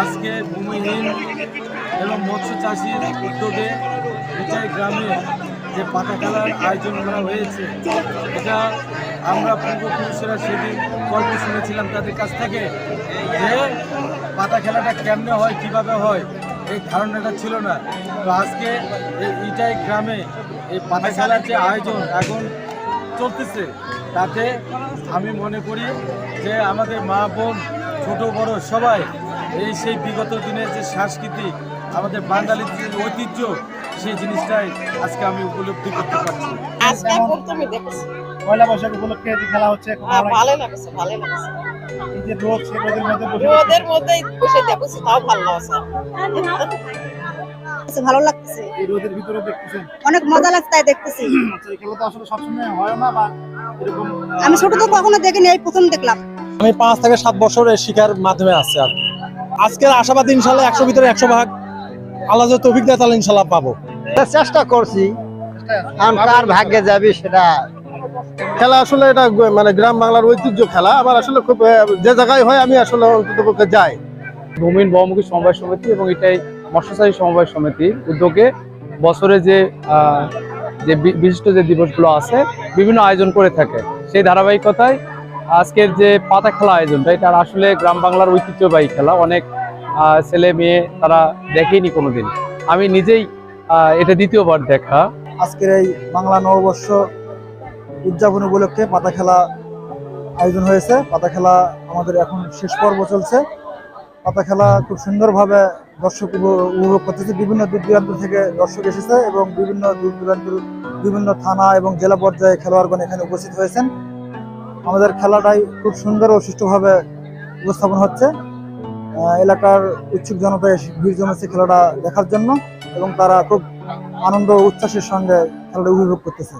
আজকে ভূমিহীন এবং মৎস্য চাষির উদ্যোগে বিচাই গ্রামে যে পাতা খেলার আয়োজন করা হয়েছে, এটা আমরা পূর্বপুরুষেরা সেদিন গল্প শুনেছিলাম তাদের কাছ থেকে যে পাতা খেলাটা কেমনে হয়, কীভাবে হয়, এই ধারণাটা ছিল না। তো আজকে এই ইটাই গ্রামে এই পাতা খেলার যে আয়োজন এখন চলতেছে, তাতে আমি মনে করি যে আমাদের মা বোন, ছোট বড় সবাই এই সেই বিগত দিনের যে সাংস্কৃতিক আমাদের বাঙালির যে ঐতিহ্য সেই জিনিসটাই আজকে আমি উপলব্ধি করতে পারছি। আজকে প্রথমে দেখেছি। পয়লা বৈশাখ উপলক্ষে যে খেলা হচ্ছে হ্যাঁ, ভালো ভালো লাগছে ভালো লাগছে। এই যে রোদ সে রোদের মধ্যে বসে রোদের মধ্যেই বসে দেখেছি তাও ভালো লাগছে। লাগছে, ভালো লাগতেছে এই রোদের ভিতরে দেখতেছেন? অনেক মজা লাগছে তাই দেখতেছি। আচ্ছা এই খেলা তো আসলে সবসময় হয় না বা এরকম আমি ছোট তো কখনো দেখিনি এই প্রথম দেখলাম। আমি পাঁচ থেকে সাত বছরের শিকার মাধ্যমে আসছি আর আজকের আশাবাদ ইনশাল্লাহ একশো ভিতরে একশো ভাগ। আল্লাহ যে তৌফিক দেয় তাহলে ইনশাল্লাহ পাবো। চেষ্টা করছি। কার ভাগ্যে যাবি সেটা খেলা আসলে এটা মানে গ্রাম বাংলার ঐতিহ্য খেলা। আমার আসলে খুব যে জায়গায় হয় আমি আসলে অন্তত পক্ষে যাই। ভূমিহীন বহুমুখী সমবায় সমিতি এবং এটাই মৎস্যচাষী সমবায় সমিতির উদ্যোগে বছরে যে যে বিশিষ্ট যে দিবসগুলো আছে বিভিন্ন আয়োজন করে থাকে। সেই ধারাবাহিকতায় আজকের যে পাতা খেলা আয়োজনটা, এটা আসলে গ্রাম বাংলার ঐতিহ্যবাহী খেলা। অনেক ছেলে মেয়ে তারা দেখেনি কোনোদিন। আমি নিজেই এটা দ্বিতীয়বার দেখা। আজকের এই বাংলা নববর্ষ উদযাপন উপলক্ষে পাতা খেলা আয়োজন হয়েছে। পাতা খেলা আমাদের এখন শেষ পর্ব চলছে। পাতা খেলা খুব সুন্দরভাবে দর্শক উপভোগ করতেছে। বিভিন্ন দূর দূরান্ত থেকে দর্শক এসেছে এবং বিভিন্ন দূর দূরান্তের বিভিন্ন থানা এবং জেলা পর্যায়ে খেলোয়াড়গণ এখানে উপস্থিত হয়েছেন। আমাদের খেলাটাই খুব সুন্দর ও সুষ্ঠুভাবে উপস্থাপন হচ্ছে। এলাকার ইচ্ছুক জনতা ভিড় জমেছে খেলাটা দেখার জন্য এবং তারা খুব আনন্দ উচ্ছ্বাসের সঙ্গে খেলাটা উপভোগ করতেছে।